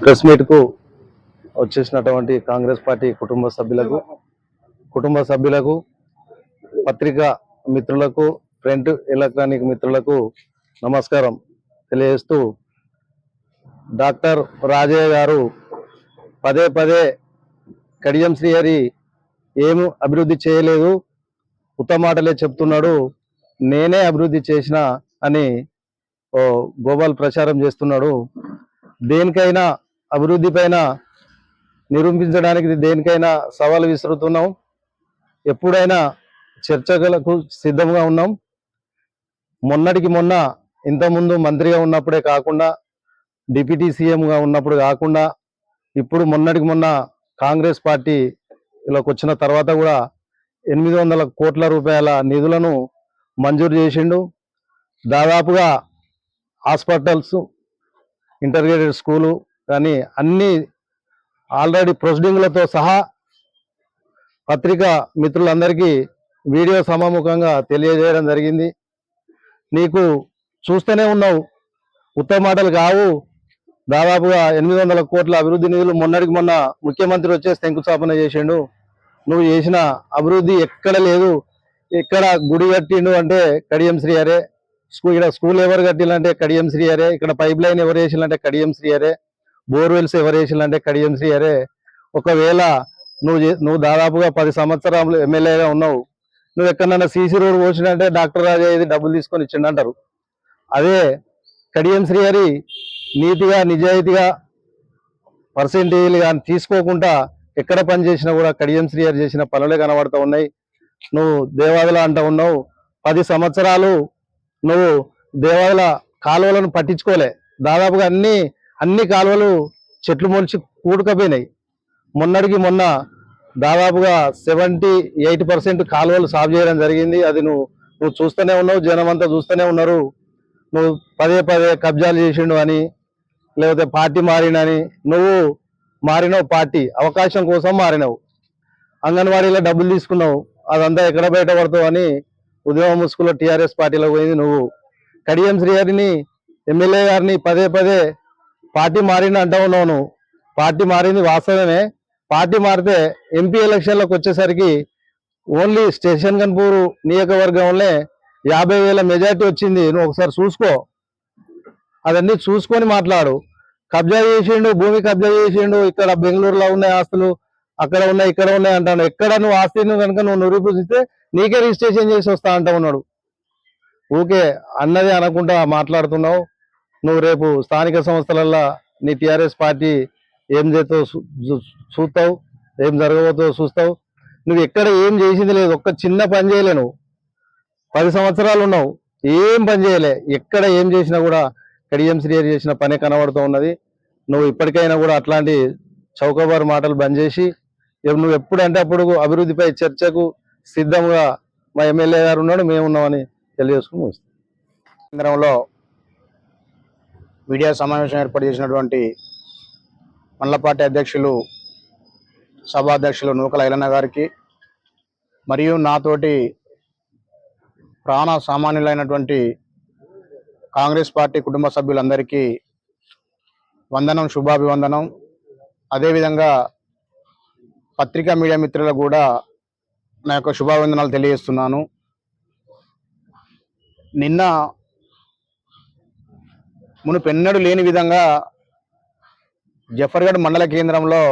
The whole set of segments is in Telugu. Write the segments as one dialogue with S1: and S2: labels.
S1: ప్రెస్ మీట్కు వచ్చేసినటువంటి కాంగ్రెస్ పార్టీ కుటుంబ సభ్యులకు కుటుంబ సభ్యులకు పత్రికా మిత్రులకు ప్రింట్ ఎలక్ట్రానిక్ మిత్రులకు నమస్కారం తెలియజేస్తూ డాక్టర్ రాజయ్య గారు పదే పదే కడియం శ్రీహరి ఏం అభివృద్ధి చేయలేదు. ఉత్తమాటలే చెప్తున్నాడు. నేనే అభివృద్ధి చేసిన అని ఓ గోపాల్ ప్రచారం చేస్తున్నాడు. దేనికైనా అభివృద్ధి పైన నిరూపించడానికి దేనికైనా సవాలు విసురుతున్నాం. ఎప్పుడైనా చర్చలకు సిద్ధంగా ఉన్నాం. మొన్నటికి మొన్న ఇంతకుముందు మంత్రిగా ఉన్నప్పుడే కాకుండా డిప్యూటీ సీఎంగా ఉన్నప్పుడు కాకుండా ఇప్పుడు మొన్నటికి మొన్న కాంగ్రెస్ పార్టీ ఇలాకి వచ్చిన తర్వాత కూడా ఎనిమిది వందల కోట్ల రూపాయల నిధులను మంజూరు చేసిండు. దాదాపుగా హాస్పిటల్స్ ఇంటర్గ్రేటెడ్ స్కూలు కానీ అన్ని ఆల్రెడీ ప్రొసీడింగ్లతో సహా పత్రికా మిత్రులందరికీ వీడియో సమాముఖంగా తెలియజేయడం జరిగింది. నీకు చూస్తూనే ఉన్నావు ఉత్తమ మాటలు కావు. దాదాపుగా ఎనిమిది వందల కోట్ల అభివృద్ధి నిధులు మొన్నటికి మొన్న ముఖ్యమంత్రి వచ్చే శంకుస్థాపన చేసిండు. నువ్వు చేసిన అభివృద్ధి ఎక్కడ లేదు. ఎక్కడ గుడి కట్టిండు అంటే కడియం శ్రీ అరే. స్కూల్ ఇక్కడ స్కూల్ ఎవరు కట్టిలంటే కడియం శ్రీ అరే. ఇక్కడ పైప్ లైన్ ఎవరు వేసిలంటే కడియం శ్రీ అరే. బోర్వెల్స్ ఎవరు వేసిలంటే కడియం శ్రీ అరే. ఒకవేళ నువ్వు నువ్వు దాదాపుగా పది సంవత్సరాలు ఎమ్మెల్యేగా ఉన్నావు. నువ్వు ఎక్కడన్నా సీసీ రోడ్ పోసినంటే డాక్టర్ రాజా ఇది డబ్బులు తీసుకొని ఇచ్చిండంటారు అదే కడియం శ్రీహరి నీతిగా నిజాయితీగా పర్సెంటేజ్లు కానీ తీసుకోకుండా ఎక్కడ పని చేసినా కూడా కడియం శ్రీహరి చేసిన పనులే కనబడుతూ ఉన్నాయి. నువ్వు దేవాదుల అంటూ ఉన్నావు. పది సంవత్సరాలు నువ్వు దేవాదుల కాలువలను పట్టించుకోలే. దాదాపుగా అన్ని అన్ని కాలువలు చెట్లు మొలిచి కూడుకపోయినాయి. మొన్నటికి మొన్న దాదాపుగా సెవెంటీ ఎయిట్ పర్సెంట్ కాలువలు సాగు చేయడం జరిగింది. అది నువ్వు నువ్వు చూస్తూనే ఉన్నావు. జనం అంతా చూస్తూనే ఉన్నారు. నువ్వు పదే పదే కబ్జాలు చేసిండు అని లేకపోతే పార్టీ మారినని నువ్వు మారినావు పార్టీ అవకాశం కోసం మారినావు. అంగన్వాడీలో డబ్బులు తీసుకున్నావు అదంతా ఎక్కడ బయటపడతావు అని ఉద్యమ ముసుగులో టీఆర్ఎస్ పార్టీలో పోయింది నువ్వు. కడియం శ్రీహరిని ఎమ్మెల్యే గారిని పదే పదే పార్టీ మారిన అంటా ఉన్నావు నువ్వు. పార్టీ మారింది వాస్తవమే. పార్టీ మారితే ఎంపీ ఎలక్షన్లకు వచ్చేసరికి ఓన్లీ స్టేషన్ కన్పూర్ నియోజకవర్గంలో యాభై వేల మెజార్టీ వచ్చింది. నువ్వు ఒకసారి చూసుకో. అవన్నీ చూసుకొని మాట్లాడు. కబ్జా చేసిండు భూమి కబ్జా చేసిండు ఇక్కడ బెంగళూరులో ఉన్నాయి ఆస్తులు అక్కడ ఉన్నాయి ఇక్కడ ఉన్నాయి అంటాను ఎక్కడ నువ్వు ఆస్తిని కనుక నువ్వు నిరూపిస్తే నీకే రిజిస్ట్రేషన్ చేసి వస్తా అంటా ఉన్నాడు. ఊకే అన్నది అనకుండా మాట్లాడుతున్నావు. నువ్వు రేపు స్థానిక సంస్థలల్లో నీ టీఆర్ఎస్ పార్టీ ఏం చేస్తావు చూస్తావు? ఏం జరగబోతుందో చూస్తావు? నువ్వు ఎక్కడ ఏం చేసింది లేదు. ఒక్క చిన్న పని చేయలే నువ్వు. పది సంవత్సరాలు ఉన్నావు. ఏం పని చేయలే. ఎక్కడ ఏం చేసినా కూడా కడియం శ్రీహరి చేసిన పని కనబడుతూ ఉన్నది నువ్వు ఇప్పటికైనా కూడా అట్లాంటి చౌకబారు మాటలు బంద్ చేసి నువ్వు ఎప్పుడంటే అప్పుడు అభివృద్ధిపై చర్చకు సిద్ధంగా మా ఎమ్మెల్యే గారు ఉన్నాడు మేము ఉన్నామని తెలియజేసుకుని ముగిస్తాం.
S2: కేంద్రంలో మీడియా సమావేశం ఏర్పాటు చేసినటువంటి మండల పార్టీ అధ్యక్షులు సభాధ్యక్షులు నూకల ఐలన్న గారికి మరియు నాతోటి ప్రాణ సామాన్యులైనటువంటి కాంగ్రెస్ పార్టీ కుటుంబ సభ్యులందరికీ వందనం శుభాభివందనం. అదేవిధంగా పత్రికా మీడియా మిత్రులకు కూడా నా యొక్క శుభాభివందనాలు తెలియజేస్తున్నాను. నిన్న మునుపెన్నడూ లేని విధంగా జఫర్గఢ్ మండల కేంద్రంలో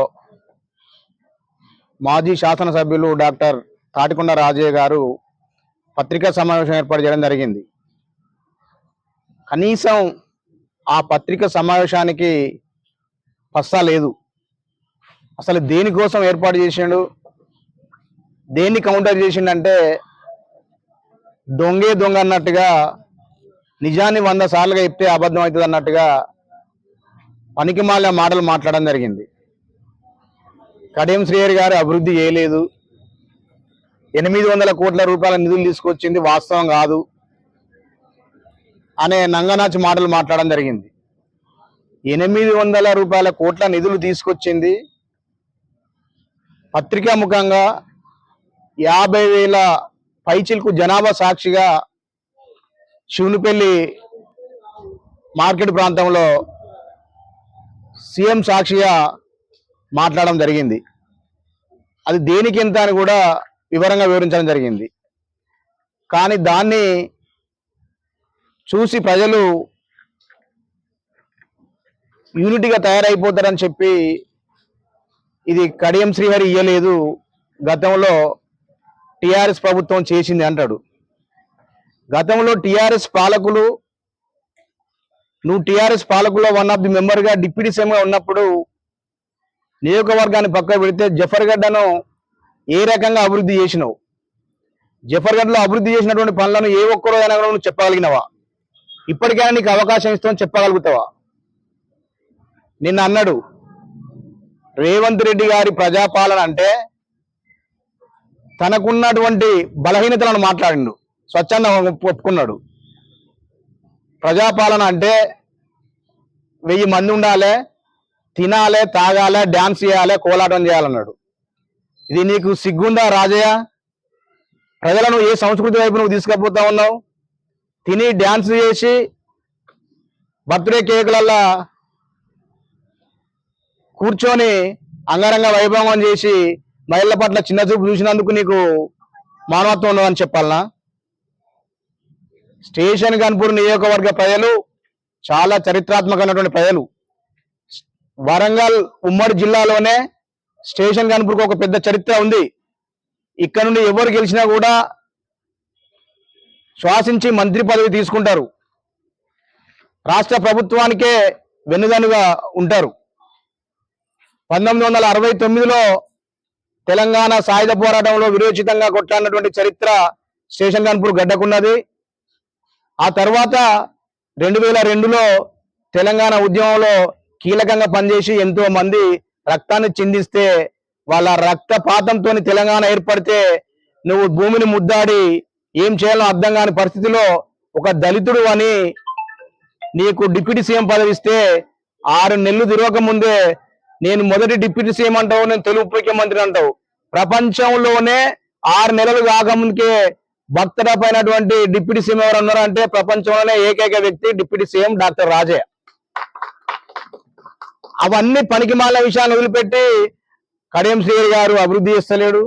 S2: మాజీ శాసనసభ్యులు డాక్టర్ తాటికొండ రాజయ్య గారు పత్రికా సమావేశం ఏర్పాటు చేయడం జరిగింది. కనీసం ఆ పత్రిక సమావేశానికి పస్సా లేదు. అసలు దేనికోసం ఏర్పాటు చేసిండు? దేన్ని కౌంటర్ చేసిండంటే దొంగే దొంగ అన్నట్టుగా నిజాన్ని వంద సార్లుగా చెప్తే అబద్ధం అవుతుంది అన్నట్టుగా పనికిమాల మాటలు మాట్లాడడం జరిగింది. కడియం శ్రీహరి గారు అభివృద్ధి చేయలేదు. ఎనిమిది వందల కోట్ల రూపాయల నిధులు తీసుకొచ్చింది వాస్తవం కాదు. అనే నంగనాచి మాటలు మాట్లాడడం జరిగింది. ఎనిమిది వందల రూపాయల కోట్ల నిధులు తీసుకొచ్చింది. పత్రికా ముఖంగా యాభై వేల పైచిలకు జనాభా సాక్షిగా శివునిపల్లి మార్కెట్ ప్రాంతంలో సీఎం సాక్షిగా మాట్లాడడం జరిగింది. అది దేనికి ఎంత అని కూడా వివరంగా వివరించడం జరిగింది. కానీ దాన్ని చూసి ప్రజలు యూనిటీగా తయారైపోతారని చెప్పి ఇది కడియం శ్రీహరి ఇయ్యలేదు. గతంలో టిఆర్ఎస్ ప్రభుత్వం చేసింది అంటాడు. గతంలో టిఆర్ఎస్ పాలకులు నువ్వు టిఆర్ఎస్ పాలకుల్లో వన్ ఆఫ్ ది మెంబర్గా డిప్యూటీ సీఎంగా ఉన్నప్పుడు నియోజకవర్గాన్ని పక్క పెడితే జఫర్గడ్డను ఏ రకంగా అభివృద్ధి చేసినావు? జఫర్గడ్లో అభివృద్ధి చేసినటువంటి పనులను ఏ ఒక్కరోజైనా కూడా నువ్వు చెప్పగలిగినవా? ఇప్పటికైనా నీకు అవకాశం ఇస్తామని చెప్పగలుగుతావా? నిన్న అన్నాడు రేవంత్ రెడ్డి గారి ప్రజాపాలన అంటే తనకున్నటువంటి బలహీనతలను మాట్లాడిండు స్వచ్ఛంద ఒప్పుకున్నాడు. ప్రజాపాలన అంటే వెయ్యి మంది ఉండాలి తినాలి తాగాలి డ్యాన్స్ చేయాలి కోలాటం చేయాలన్నాడు. ఇది నీకు సిగ్గుందా రాజయ్య? ప్రజలను ఏ సంస్కృతి వైపు నువ్వు తీసుకుపోతా ఉన్నావు? తిని డ్యాన్స్ చేసి బర్త్డే కేకులల్లా కూర్చొని అంగరంగ వైభవం చేసి మహిళల పట్ల చిన్న చూపు చూసినందుకు నీకు మానవత్వం ఉండదని చెప్పాలనా? స్టేషన్ గన్పూర్ నియోజకవర్గ ప్రజలు చాలా చరిత్రాత్మకమైనటువంటి ప్రజలు. వరంగల్ ఉమ్మడి జిల్లాలోనే స్టేషన్ కనుపూర్కి ఒక పెద్ద చరిత్ర ఉంది. ఇక్కడ నుండి ఎవరు గెలిచినా కూడా శ్వాసించి మంత్రి పదవి తీసుకుంటారు. రాష్ట్ర ప్రభుత్వానికే వెన్నుదనుగా ఉంటారు. పంతొమ్మిది వందల అరవై తొమ్మిదిలో తెలంగాణ సాయుధ పోరాటంలో విరోచితంగా కొట్లాడినటువంటి చరిత్ర స్టేషన్ కాన్పూర్ గడ్డకున్నది. ఆ తర్వాత రెండు వేల రెండులో తెలంగాణ ఉద్యమంలో కీలకంగా పనిచేసి ఎంతో మంది రక్తాన్ని చిందిస్తే వాళ్ళ రక్తపాతంతో తెలంగాణ ఏర్పడితే నువ్వు భూమిని ముద్దాడి ఏం చేయాలో అర్థం కాని పరిస్థితిలో ఒక దళితుడు అని నీకు డిప్యూటీ సీఎం పదవి ఇస్తే ఆరు నెలలు తిరగక ముందే నేను మొదటి డిప్యూటీ సీఎం అంటావు నేను తెలుగు ముఖ్యమంత్రి అంటావు. ప్రపంచంలోనే ఆరు నెలలు కాకముందుకే భక్తుల పైనటువంటి డిప్యూటీ సీఎం ఎవరు ఉన్నారంటే ప్రపంచంలోనే ఏకైక వ్యక్తి డిప్యూటీ సీఎం డాక్టర్ రాజే అవన్నీ పనికిమాల విషయాన్ని వదిలిపెట్టి కడియం శ్రీహరి గారు అభివృద్ధి చేస్తలేడు.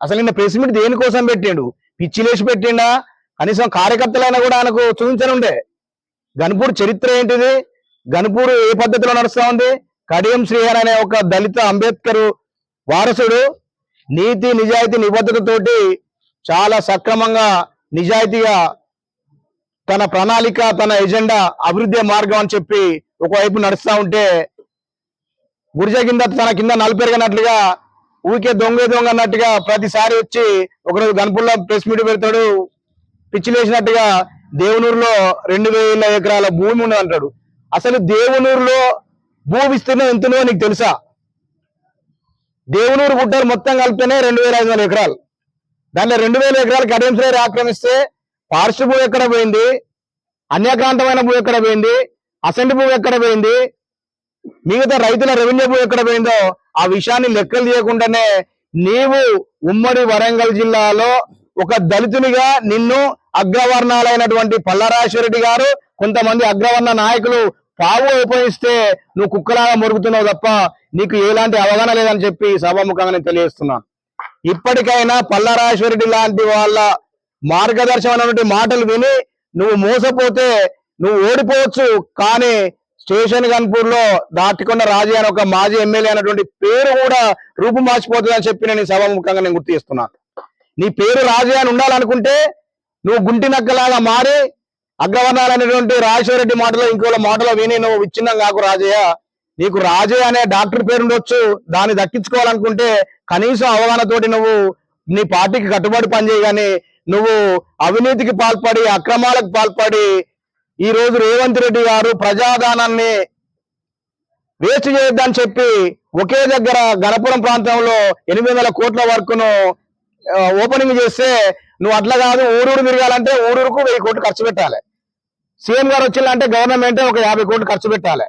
S2: అసలు నిన్న ప్రెస్ మీట్ దేనికోసం పెట్టాడు? పిచ్చిలేసి పెట్టిండా? కనీసం కార్యకర్తలైనా కూడా ఆయనకు చూపించనుండే. గన్పూర్ చరిత్ర ఏంటిది? గన్పూర్ ఏ పద్ధతిలో నడుస్తూ ఉంది? కడియం శ్రీహర్ అనే ఒక దళిత అంబేద్కర్ వారసుడు నీతి నిజాయితీ నిబద్ధతతోటి చాలా సక్రమంగా నిజాయితీగా తన ప్రణాళిక తన ఎజెండా అభివృద్ధి మార్గం అని చెప్పి ఒకవైపు నడుస్తూ ఉంటే గురిజ కింద తన కింద నలిపెరగనట్లుగా ఊరికే దొంగ దొంగ అన్నట్టుగా ప్రతిసారి వచ్చి ఒకరోజు గన్పుల్లో ప్రెస్ మీట్ పెడతాడు. పిచ్చిలేసినట్టుగా దేవునూరులో రెండు వేల ఎకరాల భూమి ఉన్నది అంటాడు. అసలు దేవునూరులో భూ విస్తీర్ణం ఎంతనో నీకు తెలుసా? దేవునూరు గుట్టలు మొత్తం కలిపితేనే రెండు వేల ఐదు వందల ఎకరాలు. దాంట్లో రెండు వేల ఎకరాలు కడియం ఆక్రమిస్తే ఫారెస్ట్ భూ ఎక్కడ పోయింది? అన్యాక్రాంతమైన భూ ఎక్కడ పోయింది? అసెంట్ భూ ఎక్కడ పోయింది? మిగతా రైతుల రెవెన్యూ భూ ఎక్కడ పోయిందో ఆ విషయాన్ని లెక్కలు చేయకుండానే నీవు ఉమ్మడి వరంగల్ జిల్లాలో ఒక దళితునిగా నిన్ను అగ్రవర్ణాలైనటువంటి పల్లరాశ్వరెడ్డి గారు కొంతమంది అగ్రవర్ణ నాయకులు పావు ఉపయోగిస్తే నువ్వు కుక్కలాగా మురుగుతున్నావు తప్ప నీకు ఎలాంటి అవగాహన లేదని చెప్పి సభాముఖంగా నేను తెలియజేస్తున్నాను ఇప్పటికైనా పల్లరాశ్వరెడ్డి లాంటి వాళ్ళ మార్గదర్శనమైనటువంటి మాటలు విని నువ్వు మోసపోతే నువ్వు ఓడిపోవచ్చు కానీ స్టేషన్ గన్పూర్లో దాటికొండ రాజీ అని ఒక మాజీ ఎమ్మెల్యే అనేటువంటి పేరు కూడా రూపు మార్చిపోతుంది అని చెప్పి నేను సభాముఖంగా నేను గుర్తు చేస్తున్నాను నీ పేరు రాజీ అని ఉండాలనుకుంటే నువ్వు గుంటి నక్కలాగా మారి అగ్రవర్ణాలైనటువంటి రాజశేఖర మాటలో ఇంకోళ్ళ మాటలో విని నువ్వు విచ్ఛిన్నం కాకు రాజయ్య. నీకు రాజయ్య అనే డాక్టర్ పేరు ఉండొచ్చు. దాన్ని దక్కించుకోవాలనుకుంటే కనీసం అవగాహనతోటి నువ్వు నీ పార్టీకి కట్టుబడి పనిచేయి నువ్వు అవినీతికి పాల్పడి అక్రమాలకు పాల్పడి ఈ రోజు రేవంత్ రెడ్డి గారు ప్రజాదానాన్ని వేస్ట్ చేయొద్దని చెప్పి ఒకే దగ్గర గణపురం ప్రాంతంలో ఎనిమిది వందల కోట్ల వరకును ఓపెనింగ్ చేస్తే నువ్వు అట్లా కాదు ఊరూరు తిరగాలంటే ఊరూరుకు వెయ్యి కోట్లు ఖర్చు పెట్టాలి. సీఎం గారు వచ్చిందంటే గవర్నమెంట్ ఒక యాభై కోట్లు ఖర్చు పెట్టాలి.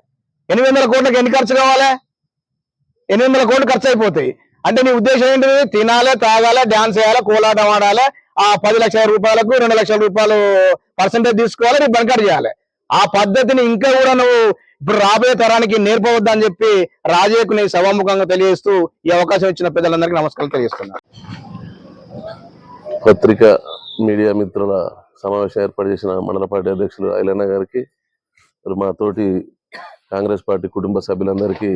S2: ఎనిమిది వందల కోట్లకు ఎన్ని ఖర్చు కావాలి? ఎనిమిది వందల కోట్లు ఖర్చు అయిపోతాయి. అంటే నీ ఉద్దేశం ఏంటిది? తినాలి తాగాలి డ్యాన్స్ చేయాలి కోలాటం ఆడాలి ఆ పది లక్షల రూపాయలకు రెండు లక్షల రూపాయలు పర్సంటేజ్ తీసుకోవాలి నీ బంకర్ చేయాలి. ఆ పద్ధతిని ఇంకా కూడా నువ్వు ఇప్పుడు రాబోయే తరానికి నేర్పవద్దని చెప్పి రాజయ్యకు నేను సభాముఖంగా తెలియజేస్తూ ఈ అవకాశం ఇచ్చిన పెద్దలందరికీ నమస్కారం తెలియజేస్తున్నా.
S3: పత్రిక మీడియా మిత్రుల సమావేశం ఏర్పాటు చేసిన మండల పార్టీ అధ్యక్షులు ఐలన్న గారికి మరి మా తోటి కాంగ్రెస్ పార్టీ కుటుంబ సభ్యులందరికీ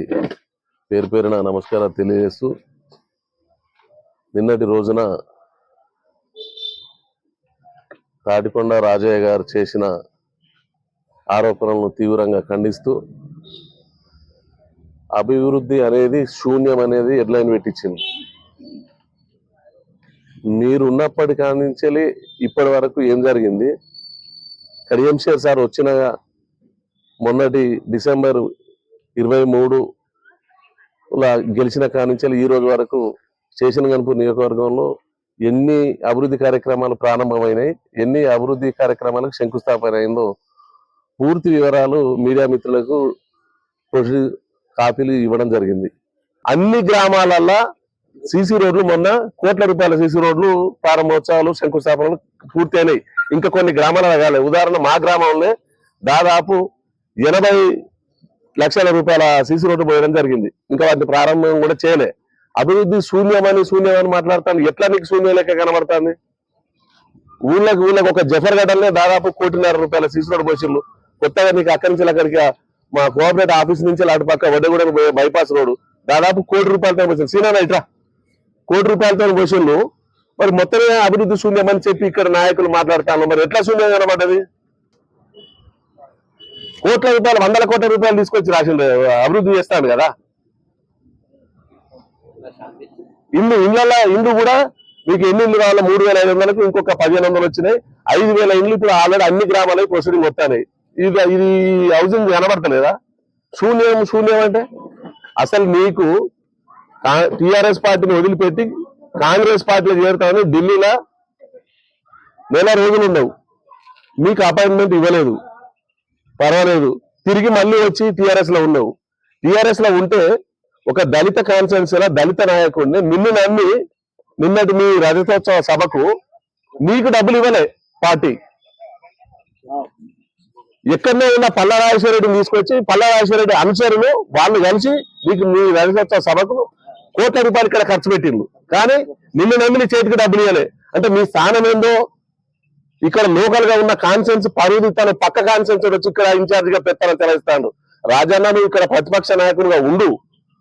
S3: పేరు పేరున నమస్కారాలు తెలియజేస్తూ నిన్నటి రోజున తాటికొండ రాజయ్య గారు చేసిన ఆరోపణలను తీవ్రంగా ఖండిస్తూ అభివృద్ధి అనేది శూన్యం అనేది హెడ్లైన్ పెట్టించింది. మీరున్నప్పటి నుంచి ఇప్పటి వరకు ఏం జరిగింది? కడియంశేర్ సార్ వచ్చిన మొన్నటి డిసెంబర్ ఇరవై మూడు గెలిచిన కానించి నుంచి ఈ రోజు వరకు చేసిన కనుపు నియోజకవర్గంలో ఎన్ని అభివృద్ధి కార్యక్రమాలు ప్రారంభమైనాయి ఎన్ని అభివృద్ధి కార్యక్రమాలకు శంకుస్థాపన అయిందో పూర్తి వివరాలు మీడియా మిత్రులకు ప్రొసీ- కాపీలు ఇవ్వడం జరిగింది. అన్ని గ్రామాలల్లో సీసీ రోడ్లు మొన్న కోట్ల రూపాయల సీసీ రోడ్లు ప్రారంభోత్సవాలు శంకుస్థాపనలు పూర్తి అయినాయి ఇంకా కొన్ని గ్రామాలలో కాలేదు ఉదాహరణ మా గ్రామంలో దాదాపు ఎనభై లక్షల రూపాయల సీసీ రోడ్డు పోయడం జరిగింది. ఇంకా వాటిని ప్రారంభం కూడా చేయలే. అభివృద్ధి శూన్యమని శూన్యమని మాట్లాడుతాను ఎట్లా నీకు శూన్యం లెక్క కనబడుతుంది? ఊళ్ళకి ఊళ్ళకి ఒక జఫర్ గడ్డలనే దాదాపు కోటిన్నర రూపాయల సీసీ రోడ్డు కొత్తగా నీకు అక్కడి నుంచి అక్కడికి మా కోఆపరేటివ్ ఆఫీస్ నుంచి అటు పక్క వడ్డగూడ బైపాస్ రోడ్డు దాదాపు కోటి రూపాయలతో పోసింది సీనా ఇట్రా కోటి రూపాయలతో పోసిండ్రు. మరి మొత్తమే అభివృద్ధి శూన్యమని చెప్పి ఇక్కడ నాయకులు మాట్లాడతాను మరి ఎట్లా శూన్యం కనబడ్డది? కోట్ల రూపాయలు వందల కోట్ల రూపాయలు తీసుకొచ్చి రాసిండు అభివృద్ధి చేస్తాడు కదా. ఇల్లు ఇళ్ళ ఇల్లు కూడా మీకు ఎన్ని ఇల్లు కావాలో మూడు వేల ఐదు వందలకు ఇంకొక పదిహేను వందలు వచ్చినాయి. ఐదు వేల ఇల్లు ఇప్పుడు ఆల్రెడీ అన్ని గ్రామాలకి ప్రొసీడింగ్ వస్తాయి ఇది ఇది హౌసింగ్ కనబడతలేదా? శూన్యం శూన్యం అంటే? అసలు నీకు టిఆర్ఎస్ పార్టీని వదిలిపెట్టి కాంగ్రెస్ పార్టీలో చేరుతామని ఢిల్లీలో నెల రోజులు ఉండవు. మీకు అపాయింట్మెంట్ ఇవ్వలేదు. పర్వాలేదు. తిరిగి మళ్ళీ వచ్చి టిఆర్ఎస్లో ఉండవు. టిఆర్ఎస్లో ఉంటే ఒక దళిత కాన్ఫరెన్స్లో దళిత నాయకుడిని నిన్ను నమ్మి నిన్నటి మీ రజతోత్సవ సభకు నీకు డబ్బులు ఇవ్వలే పార్టీ. ఎక్కడనే ఉన్న పల్ల రాజేశ్వరరెడ్డిని తీసుకొచ్చి పల్ల రాజేశ్వరరెడ్డి అనుచరులు వాళ్ళు కలిసి నీకు మీ రజతోత్సవ సభకు కోట్ల రూపాయలు ఇక్కడ ఖర్చు పెట్టిండ్రు. కానీ నిన్ను నమ్మి నీ చేతికి డబ్బులు ఇవ్వలే. అంటే మీ స్థానం ఏందో? ఇక్కడ లోకల్గా ఉన్న కాన్సెన్స్ పరుగు తన పక్క కాన్సెన్స్ వచ్చి ఇక్కడ ఇన్ఛార్జ్గా పెత్తనం చెల్లిస్తాడు రాజన్న నువ్వు ఇక్కడ ప్రతిపక్ష నాయకుడిగా ఉండు.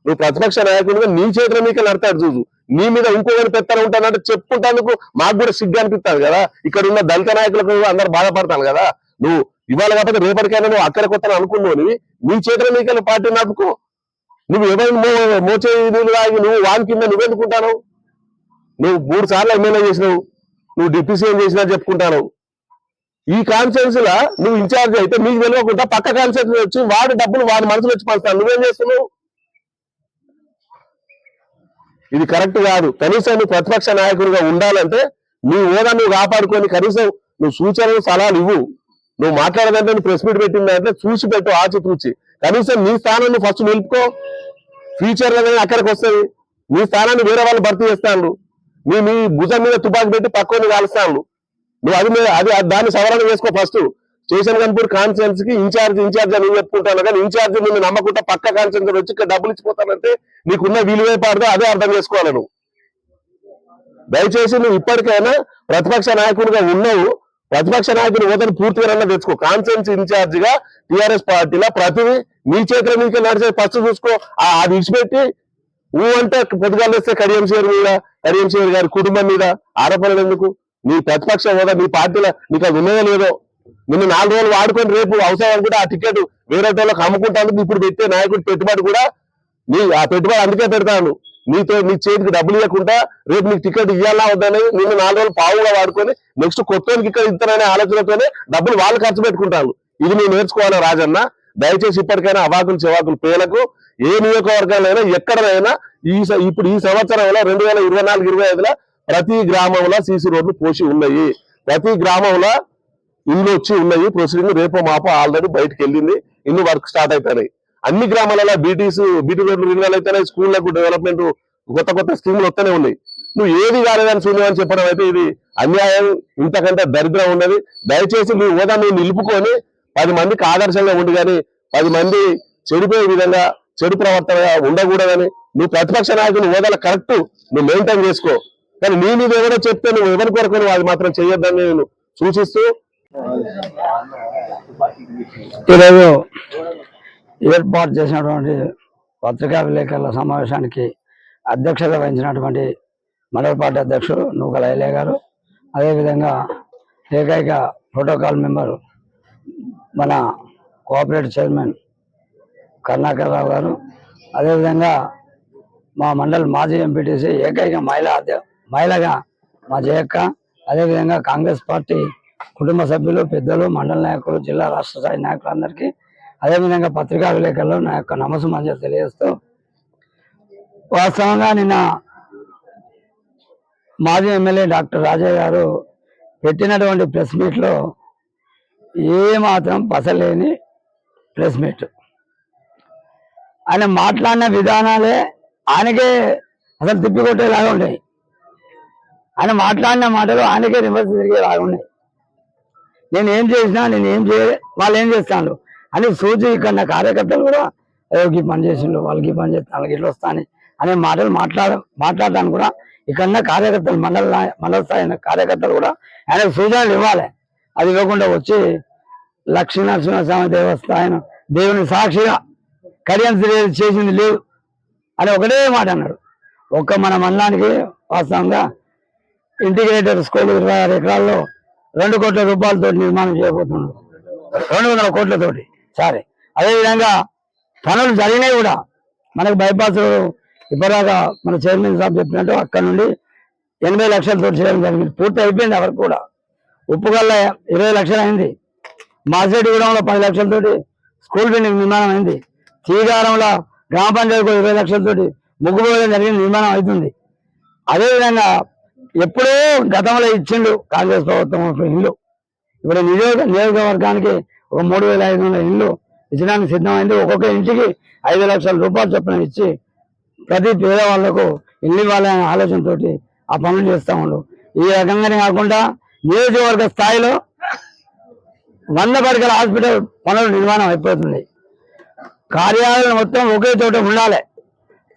S3: నువ్వు ప్రతిపక్ష నాయకుడిగా నీ చేతుల మీద నడతాడు చూసు నీ మీద ఇంకోవని పెత్తనం ఉంటానంటే చెప్పుకుంటానికి మాకు కూడా సిగ్గు అనిపిస్తుంది కదా. ఇక్కడ ఉన్న దళిత నాయకులకు అందరు బాధపడతాను కదా. నువ్వు ఇవాళ కాకపోతే రేపటికైనా నువ్వు అక్కడ కొత్త అనుకున్నావు నువ్వు నీ చేతుల మీద పార్టీ నడుపుకో నువ్వు ఎవరిని మో మోచే నీళ్ళు నువ్వు వాని కింద నువ్వెందుకుంటాను నువ్వు మూడు సార్లు ఎమ్మెల్యే చేసినావు. నువ్వు డిప్యూటీ సీఎం చేసినా చెప్పుకుంటాను ఈ కాన్ఫరెన్స్ లా నువ్వు ఇన్ఛార్జ్ అయితే మీకు తెలియకుండా పక్క కాన్ఫరెన్స్ వచ్చి వాడి డబ్బులు వాడి మనసులో వచ్చి పంచుతాను. నువ్వేం చేస్తున్నావు? ఇది కరెక్ట్ కాదు. కనీసం నువ్వు ప్రతిపక్ష నాయకుడిగా ఉండాలంటే నీ హోదా నువ్వు కాపాడుకొని కనీసం నువ్వు సూచనలు సలహాలు ఇవ్వు. నువ్వు మాట్లాడదంటే నువ్వు ప్రెస్ మీట్ పెట్టిందంటే చూసి పెట్టు ఆచితూచి. కనీసం నీ స్థానాన్ని ఫస్ట్ నిలుపుకో. ఫ్యూచర్లో కానీ అక్కడికి వస్తుంది నీ స్థానాన్ని వేరే వాళ్ళు భర్తీ చేస్తాను నీ నీ భుజం మీద తుపాకు పెట్టి పక్కని కాలుస్తాను నువ్వు అది మీద- అది అది దాన్ని సవరణ చేసుకో ఫస్ట్ స్టేషన్ కన్పూర్ కాన్ఫరెన్స్కి ఇన్ఛార్జ్ ఇన్ఛార్జ్ అని చెప్పుకుంటాను కానీ ఇన్ఛార్జ్ నిన్ను నమ్మకుండా పక్క కాన్ఫరెన్స్ వచ్చి ఇక్కడ డబ్బులు ఇచ్చిపోతానంటే నీకున్న విలువే పాడదో? అదే అర్థం చేసుకోవాలి నువ్వు. దయచేసి నువ్వు ఇప్పటికైనా ప్రతిపక్ష నాయకుడిగా ఉన్నావు. ప్రతిపక్ష నాయకుడు హోదాను పూర్తిగా తెచ్చుకో. కాన్ఫరెన్స్ ఇన్ఛార్జ్గా టిఆర్ఎస్ పార్టీలో ప్రతిదీ నీ చేతిలో నీకే నడిచే ఫస్ట్ చూసుకో. ఆ- అది ఇచ్చిపెట్టి ఊ అంటే పొద్దుగాలు వస్తే కడియం షేర్ మీద కడియం షేర్ గారి కుటుంబం మీద ఆరోపణలు ఎందుకు? నీ ప్రతిపక్ష హోదా నీ పార్టీలో నీకు అది ఉన్నదో లేదో? నిన్ను నాలుగు రోజులు వాడుకొని రేపు అవసరం అనుకుంటే ఆ టికెట్ వేరే వాళ్ళకి అమ్ముకుంటాను. ఇప్పుడు పెట్టే నాయకుడి పెట్టుబడి కూడా నీ ఆ పెట్టుబడి అందుకే పెడతాను. నీతో నీ చేతికి డబ్బులు ఇవ్వకుండా రేపు నీకు టికెట్ ఇవ్వాలా వద్దని నిన్ను నాలుగు రోజులు పావుగా వాడుకొని నెక్స్ట్ కొత్తోనికి ఇక్కడ ఇస్తాననే ఆలోచనతోనే డబ్బులు వాళ్ళు ఖర్చు పెట్టుకుంటాను ఇది నేను నేర్చుకోవాలి రాజన్న? దయచేసి ఇప్పటికైనా అవాకులు చెవాకులు పేలకు ఏ నియోజకవర్గాలైనా ఎక్కడైనా ఈ ఇప్పుడు ఈ సంవత్సరంలో రెండు వేల ఇరవై నాలుగు ఇరవై ఐదులో ప్రతి గ్రామంలో సీసీ రోడ్లు పోసి ఉన్నాయి. ప్రతి గ్రామంలో ఇల్లు వచ్చి ఉన్నాయి ప్రొసీడింగ్ రేపో మాపో ఆల్రెడీ బయటకు వెళ్ళింది ఇల్లు వర్క్ స్టార్ట్ అవుతాయి అన్ని గ్రామాలలో బీటీస్ బీటీ రోడ్లు రినివల్ అవుతున్నాయి స్కూళ్ళకు డెవలప్మెంట్ కొత్త కొత్త స్కీములు వస్తూనే ఉన్నాయి. నువ్వు ఏది కాలేదని శూన్యం అని చెప్పడం అయితే ఇది అన్యాయం ఇంతకంటే దరిద్రం ఉన్నది. దయచేసి నువ్వు హోదా నువ్వు నిలుపుకొని పది మందికి ఆదర్శంగా ఉండి కానీ పది మంది చెడిపోయే విధంగా చెడు ప్రవర్తనగా ఉండకూడదని నువ్వు ప్రతిపక్ష నాయకుని హోదాలో కరెక్ట్ నువ్వు మెయింటైన్ చేసుకో. కానీ నీ మీద ఎవరో చెప్తే నువ్వు ఎవరి కొరకు నువ్వు అది మాత్రం చేయొద్దని నేను సూచిస్తూ
S4: ఈరోజు ఏర్పాటు చేసినటువంటి పత్రికా విలేకరుల సమావేశానికి అధ్యక్షత వహించినటువంటి మండల పార్టీ అధ్యక్షుడు నూకల ఐలే గారు అదేవిధంగా ఏకైక ప్రోటోకాల్ మెంబర్ మన కోఆపరేటివ్ చైర్మన్ కరుణాకర్ రావు గారు అదేవిధంగా మా మండల్ మాజీ ఎంపీటీసీ ఏకైక మహిళా మహిళగా మా జయక్క అదేవిధంగా కాంగ్రెస్ పార్టీ కుటుంబ సభ్యులు పెద్దలు మండల నాయకులు జిల్లా రాష్ట్ర స్థాయి నాయకులందరికీ అదేవిధంగా పత్రికా విలేకరులు నా యొక్క నమస్సు తెలియజేస్తూ వాస్తవంగా నిన్న మాజీ ఎమ్మెల్యే డాక్టర్ రాజయ్య గారు పెట్టినటువంటి ప్రెస్ మీట్లో ఏమాత్రం పసలేని ప్రెస్ మీట్. ఆయన మాట్లాడిన విధానాలే ఆయనకే అసలు తిప్పికొట్టేలాగా ఉన్నాయి. ఆయన మాట్లాడిన మాటలు ఆయనకే రివర్స్ తిరిగేలాగా ఉన్నాయి. నేను ఏం చేసినా నేను ఏం చేయలే. వాళ్ళు ఏం చేస్తాను అని సూచి ఇక్కడ నా కార్యకర్తలు కూడా "ఏదో ఈ పని చేసిండు వాళ్ళకి పని చేస్తాను వాళ్ళకి ఇట్లా వస్తాను అనే మాటలు మాట్లాడ మాట్లాడటానికి కూడా ఇక్కడ కార్యకర్తలు మండల మండల స్థాయి కార్యకర్తలు కూడా ఆయన సూచనలు ఇవ్వాలి. అది ఇవ్వకుండా వచ్చి లక్ష్మీ నరసింహస్వామి దేవస్థానం దేవుని సాక్షిగా కడియం చేసింది లేదు అని ఒకటే మాట అన్నాడు ఒక్క మన మండలానికి వాస్తవంగా ఇంటిగ్రేటెడ్ స్కూల్ ఇరవై ఆరు ఎకరాల్లో రెండు కోట్ల రూపాయలతో నిర్మాణం చేయబోతున్నాడు. రెండు వందల కోట్లతోటి. సారీ. అదేవిధంగా పనులు జరిగినాయి కూడా. మనకు బైపాస్ ఇప్పటిదాకా మన చైర్మన్ సాబ్ చెప్పినట్టు అక్కడ నుండి ఎనభై లక్షలతో చేయడం జరిగింది. పూర్తి అయిపోయింది ఎవరికి కూడా. ఉప్పుగల్ల ఇరవై లక్షలు అయింది. మాసేటిగూడెంలో పది లక్షలతోటి స్కూల్ బిల్డింగ్ నిర్మాణం అయింది. తీగారంలో గ్రామ పంచాయతీకి ఇరవై లక్షలతోటి ముగ్గుపోయడం జరిగింది నిర్మాణం అవుతుంది. అదేవిధంగా ఎప్పుడో గతంలో ఇచ్చిండు కాంగ్రెస్ ప్రభుత్వం ఇల్లు. ఇప్పుడు నియోజక నియోజకవర్గానికి ఒక మూడు వేల ఐదు వందల ఇల్లు ఇచ్చడానికి సిద్ధమైంది. ఒక్కొక్క ఇంటికి ఐదు లక్షల రూపాయలు చొప్పున ఇచ్చి ప్రతి పేదవాళ్ళకు ఇల్లు ఇవ్వాలనే ఆలోచనతోటి ఆ పనులు చేస్తా ఉండు. ఈ రకంగానే కాకుండా నియోజకవర్గ స్థాయిలో వంద పడకల హాస్పిటల్ పనులు నిర్మాణం అయిపోతుంది. కార్యాలయం మొత్తం ఒకే చోట ఉండాలి.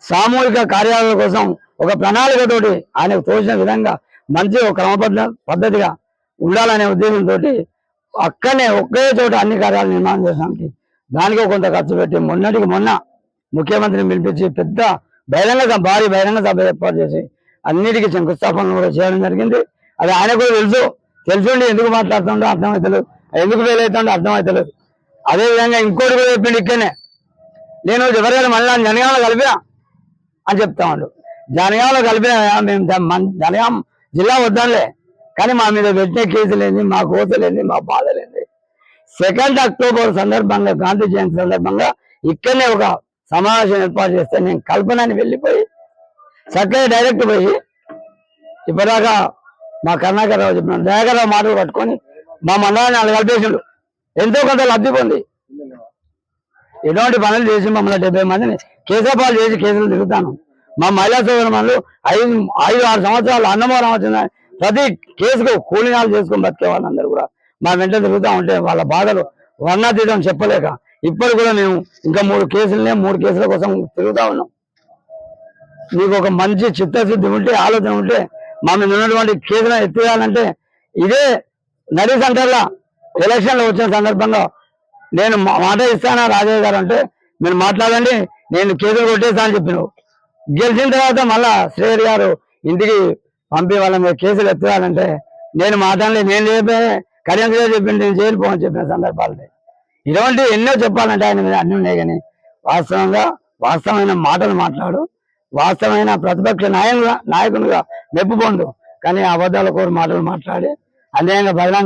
S4: సామూహిక కార్యాలయాల కోసం ఒక ప్రణాళికతోటి ఆయనకు తోచిన విధంగా మంచి ఒక క్రమబద్ధ పద్ధతిగా ఉండాలనే ఉద్దేశంతో అక్కడనే ఒకే చోట అన్ని కార్యాలు నిర్మాణం చేసానికి దానికి కొంత ఖర్చు పెట్టి మొన్నటికి మొన్న ముఖ్యమంత్రిని పిలిపించి పెద్ద బహిరంగ భారీ బహిరంగ సభ ఏర్పాటు చేసి అన్నిటికీ శంకుస్థాపన కూడా చేయడం జరిగింది. అది ఆయన కూడా తెలుసు. తెలుసుండి ఎందుకు మాట్లాడుతుండో అర్థమవుతలేదు ఎందుకు ఫెయిల్ అవుతుండో అర్థమవుతలేదు అదే విధంగా ఇంకోటి కూడా చెప్పిండు ఇక్కడనే. నేను ఎవరైనా మళ్ళీ జనగామ కలిపినా అని చెప్తా ఉండు. జనగామలో కలిపిన మేము జ- జనగాం జిల్లా వద్దాంలే. కానీ మా మీద పెట్టిన కేసులేంది మా కోతలేంది మా బాధలేంది సెకండ్ అక్టోబర్ సందర్భంగా గాంధీ జయంతి సందర్భంగా ఇక్కడనే ఒక సమావేశం ఏర్పాటు చేస్తే నేను కల్పనని వెళ్ళిపోయి చక్కగా డైరెక్ట్ పోయి ఇప్పటిదాకా మా కర్ణాకరరావు చెప్పిన దయాకరరావు మాటలు పట్టుకొని మా మండలాన్ని వాళ్ళు కలిపేసిండు. ఎంతో కొంత లబ్ధి పొంది. ఎటువంటి పనులు చేసి మమ్మల్ని డెబ్బై మందిని కేసపాలు చేసి కేసులు తిరుగుతాను. మా మహిళా సోదరులు ఐదు ఐదు ఆరు సంవత్సరాలు అన్నమోరం వచ్చిన ప్రతి కేసుకు కూలినాలు చేసుకొని బతికే వాళ్ళందరూ కూడా. మా వెంట తిరుగుతూ ఉంటే వాళ్ళ బాధలు వర్ణాతీతం చెప్పలేక ఇప్పుడు కూడా మేము ఇంకా మూడు కేసులనే మూడు కేసుల కోసం తిరుగుతా ఉన్నాం. మీకు ఒక మంచి చిత్తశుద్ధి ఉంటే ఆలోచన ఉంటే మా మీద ఉన్నటువంటి కేసులను ఎత్తివేయాలంటే ఇదే నడి సెంటర్లో ఎలక్షన్లు వచ్చిన సందర్భంగా నేను మా- మాట ఇస్తానా రాజయ్య గారు అంటే మీరు మాట్లాడండి నేను కేసులు కొట్టేస్తా అని చెప్పినావు గెలిచిన తర్వాత మళ్ళా శ్రేయర్ గారు ఇంటికి పంపి వాళ్ళ మీద కేసులు ఎత్తాలంటే నేను మాట్లాడలే నేను చెప్పే కళ్యాణ్ గారు చెప్పింది నేను జైలు చెప్పిన సందర్భాలు ఇటువంటి ఎన్నో చెప్పాలంటే ఆయన మీద అన్ని ఉన్నాయి కానీ వాస్తవంగా వాస్తవమైన మాటలు మాట్లాడు వాస్తవమైన ప్రతిపక్ష నాయకుగా నాయకునిగా మెప్పు పొందు కానీ అబద్ధాల కోరు మాటలు మాట్లాడి అన్యాయంగా బలం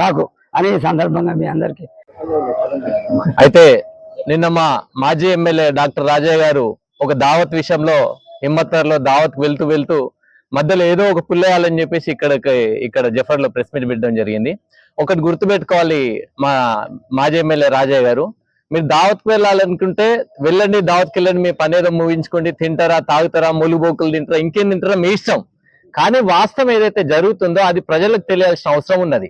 S4: కాకు అని సందర్భంగా మీ అందరికీ.
S2: అయితే నిన్న మా మాజీ ఎమ్మెల్యే డాక్టర్ రాజయ్య గారు ఒక దావత్ విషయంలో హిమ్మత్తర్లో దావత్ వెళ్తూ వెళ్తూ మధ్యలో ఏదో ఒక పుల్లేయాలని చెప్పేసి ఇక్కడికి ఇక్కడ జఫర్లో ప్రెస్ మీట్ పెట్టడం జరిగింది. ఒకటి గుర్తుపెట్టుకోవాలి మా మాజీ ఎమ్మెల్యే రాజయ్య గారు.
S5: మీరు దావత్కి వెళ్ళాలనుకుంటే వెళ్ళండి దావత్కి వెళ్ళండి మీ పని ఏదో ముగించుకోండి తింటారా తాగుతారా ములుబోకులు తింటారా ఇంకేం తింటారా మీ ఇష్టం. కానీ వాస్తవం ఏదైతే జరుగుతుందో అది ప్రజలకు తెలియాల్సిన అవసరం ఉన్నది.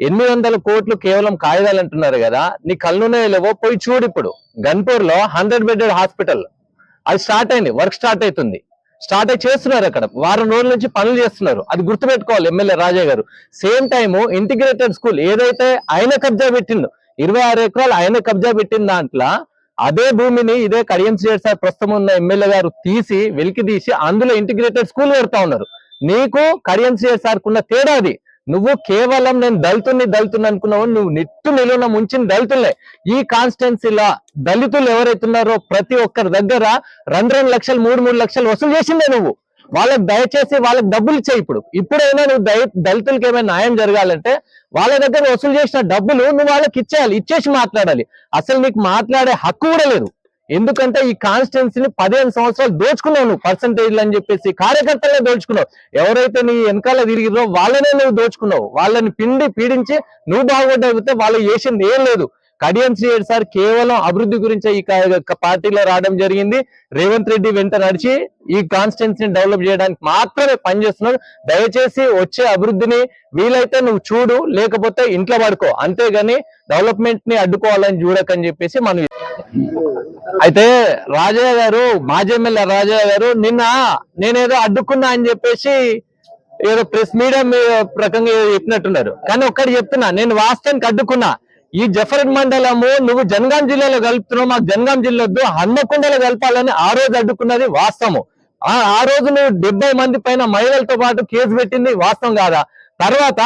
S5: ఎనిమిది వందల కోట్లు కేవలం కాగితాలు అంటున్నారు కదా నీ కళ్ళునే లేవో పోయి చూడు ఇప్పుడు. గన్పూర్లో హండ్రెడ్ బెడెడ్ హాస్పిటల్. అది స్టార్ట్ అయింది వర్క్ స్టార్ట్ అవుతుంది. స్టార్ట్ అయి చేస్తున్నారు అక్కడ. వారం రోజుల నుంచి పనులు చేస్తున్నారు. అది గుర్తుపెట్టుకోవాలి ఎమ్మెల్యే రాజా గారు. సేమ్ టైము ఇంటిగ్రేటెడ్ స్కూల్ ఏదైతే ఆయన కబ్జా పెట్టిందో ఇరవై ఆరు ఎకరాలు ఆయన కబ్జా పెట్టిన దాంట్లో అదే భూమిని ఇదే కడియం శ్రీహరి సార్ ప్రస్తుతం ఉన్న ఎమ్మెల్యే గారు తీసి వెలికి తీసి అందులో ఇంటిగ్రేటెడ్ స్కూల్ పెడతా ఉన్నారు. నీకు కడియం శ్రీహరి సార్కున్న తేడా అది. నువ్వు కేవలం నేను దళితుని దళితుని అనుకున్నావు నువ్వు నిట్టు నిలువున ముంచిన దళితులే. ఈ కాన్స్టిట్యున్సీలా దళితులు ఎవరైతున్నారో ప్రతి ఒక్కరి దగ్గర రెండు రెండు లక్షలు మూడు మూడు లక్షలు వసూలు చేసిందే నువ్వు. వాళ్ళకి దయచేసి వాళ్ళకి డబ్బులు ఇచ్చే ఇప్పుడు. ఇప్పుడైనా నువ్వు దళి- దళితులకి ఏమైనా న్యాయం జరగాలంటే వాళ్ళ దగ్గర వసూలు చేసిన డబ్బులు నువ్వు వాళ్ళకి ఇచ్చేయాలి ఇచ్చేసి మాట్లాడాలి. అసలు నీకు మాట్లాడే హక్కు కూడా లేదు. ఎందుకంటే ఈ కాన్స్టిట్యున్సీని పదిహేను సంవత్సరాలు దోచుకున్నావు నువ్వు పర్సంటేజ్లు అని చెప్పేసి కార్యకర్తలే దోచుకున్నావు. ఎవరైతే నీ వెనకాల తిరిగిరో వాళ్ళనే నువ్వు దోచుకున్నావు. వాళ్ళని పిండి పీడించి నువ్వు బాగుపడ్డైతే వాళ్ళు చేసింది ఏం లేదు. కడియం శ్రీహరి సార్ కేవలం అభివృద్ధి గురించే ఈ పార్టీలో రావడం జరిగింది. రేవంత్ రెడ్డి వెంట నడిచి ఈ కాన్స్టిట్యున్సీని డెవలప్ చేయడానికి మాత్రమే పనిచేస్తున్నారు దయచేసి వచ్చే అభివృద్ధిని వీలైతే నువ్వు చూడు లేకపోతే ఇంట్లో పడుకో. అంతేగాని డెవలప్మెంట్ని అడ్డుకోవాలని చూడకని చెప్పేసి మనం అయితే రాజయ్య గారు మాజీ ఎమ్మెల్యే రాజయ్య గారు నిన్న నేనేదో అడ్డుకున్నా అని చెప్పేసి ఏదో ప్రెస్ మీడియా ప్రకంగా చెప్పినట్టున్నారు. కానీ ఒక్కటి చెప్తున్నా నేను వాస్తవానికి అడ్డుకున్నా. ఈ జఫర్ మండలము నువ్వు జనగాం జిల్లాలో కలుపుతున్నావు మాకు జనగాం జిల్లా వద్దు హన్మకొండలో కలపాలని ఆ రోజు అడ్డుకున్నది వాస్తవము. ఆ ఆ రోజు నువ్వు డెబ్బై మంది పైన మహిళలతో పాటు కేసు పెట్టింది వాస్తవం కాదా? తర్వాత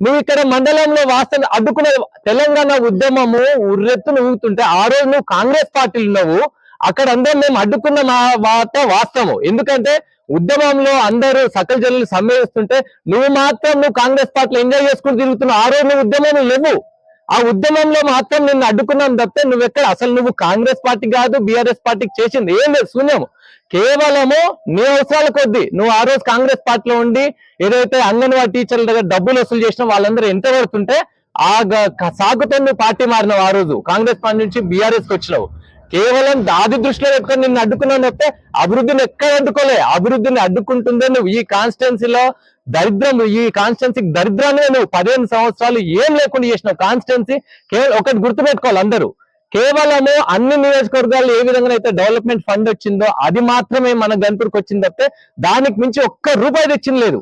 S5: నువ్వు ఇక్కడ మండలంలో వాస్తవం అడ్డుకునే తెలంగాణ ఉద్యమము ఉర్రెత్తును ఊగుతుంటే ఆ రోజు నువ్వు కాంగ్రెస్ పార్టీలు ఉన్నావు అక్కడ అందరం మేము అడ్డుకున్న మా వాత వాస్తవము. ఎందుకంటే ఉద్యమంలో అందరూ సకల జనులు సమ్మేస్తుంటే నువ్వు మాత్రం నువ్వు కాంగ్రెస్ పార్టీలో ఎంజాయ్ చేసుకుని తిరుగుతున్నావు ఆ రోజు నువ్వు ఉద్యమం లేవు. ఆ ఉద్యమంలో మాత్రం నిన్ను అడ్డుకున్నాను తప్పితే నువ్వెక్కడ? అసలు నువ్వు కాంగ్రెస్ పార్టీ కాదు బీఆర్ఎస్ పార్టీకి చేసింది. ఏం లేదు శూన్యము కేవలము నీ అవసరాల కొద్దీ నువ్వు ఆ రోజు కాంగ్రెస్ పార్టీలో ఉండి ఏదైతే అంగన్వాడీ టీచర్ల దగ్గర డబ్బులు వసూలు చేసిన వాళ్ళందరూ ఎంత పడుతుంటే ఆ గ- క- నువ్వు పార్టీ మారినావు ఆ రోజు. కాంగ్రెస్ పార్టీ నుంచి బీఆర్ఎస్కి వచ్చినావు. కేవలం దాది దృష్టిలో పెట్టుకొని నిన్ను అడ్డుకున్నావు తప్పితే అభివృద్ధిని ఎక్కడ అడ్డుకోలే? అభివృద్ధిని అడ్డుకుంటుందే నువ్వు. ఈ కాన్స్టిట్యున్సీలో దరిద్రం ఈ కాన్స్టిట్యున్సీకి దరిద్రాన్ని నువ్వు పదిహేను సంవత్సరాలు ఏం లేకుండా చేసినావు కాన్స్టిట్యున్సీ కేవలం ఒకటి గుర్తుపెట్టుకోవాలి అందరూ. కేవలము అన్ని నియోజకవర్గాలు ఏ విధంగా అయితే డెవలప్మెంట్ ఫండ్ వచ్చిందో అది మాత్రమే మన గన్పూర్కి వచ్చింది తప్పితే దానికి మించి ఒక్క రూపాయి తెచ్చింది లేదు.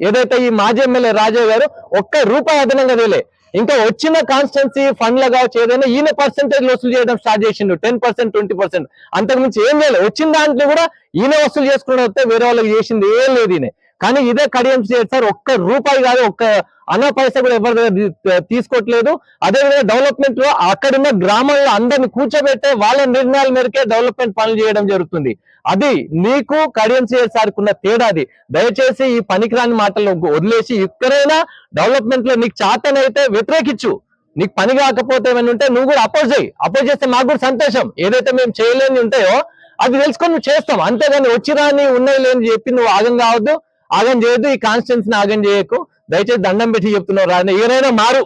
S5: ఏదైతే ఈ మాజీ ఎమ్మెల్యే రాజా గారు ఒక్క రూపాయి అదనంగా తేలే. ఇంకా వచ్చిన కాన్స్టెన్సీ ఫండ్ల కావచ్చు ఏదైనా ఈయన పర్సెంటేజ్ వసూలు చేయడం స్టార్ట్ చేసిండు. టెన్ పర్సెంట్ ట్వంటీ పర్సెంట్ అంతకుమించి ఏం చేయలేదు వచ్చిన దాంట్లో కూడా ఈయన వసూలు చేసుకున్న వస్తే వేరే వాళ్ళకి చేసింది ఏం లేదు ఈయన. కానీ ఇదే కడియం సార్ ఒక్క రూపాయి కాదు ఒక్క అన్న పైస కూడా ఎవరి దగ్గర తీసుకోవట్లేదు. అదేవిధంగా డెవలప్మెంట్లో అక్కడున్న గ్రామాల్లో అందరిని కూర్చోబెట్టే వాళ్ళ నిర్ణయాల మేరకే డెవలప్మెంట్ పనులు చేయడం జరుగుతుంది. అది నీకు కడియం సార్కి ఉన్న తేడా అది. దయచేసి ఈ పనికిరాని మాటలు వదిలేసి ఎక్కడైనా డెవలప్మెంట్లో నీకు చాతనైతే వ్యతిరేకించు. నీకు పని కాకపోతే ఏమైనా ఉంటే నువ్వు కూడా అపోజ్ చేయి అపోజ్ చేస్తే మాకు కూడా సంతోషం. ఏదైతే మేము చేయలేని ఉంటాయో అది తెలుసుకొని నువ్వు చేస్తాం. అంతేగాని వచ్చిరాని ఉన్నాయి లేని చెప్పి నువ్వు ఆగం కావద్దు. ఆగం చేయొద్దు ఈ కాన్స్టిట్యున్సీని ఆగం చేయకు. దయచేసి దండం పెట్టి చెప్తున్నావు రాజన్న ఎవరైనా మారు.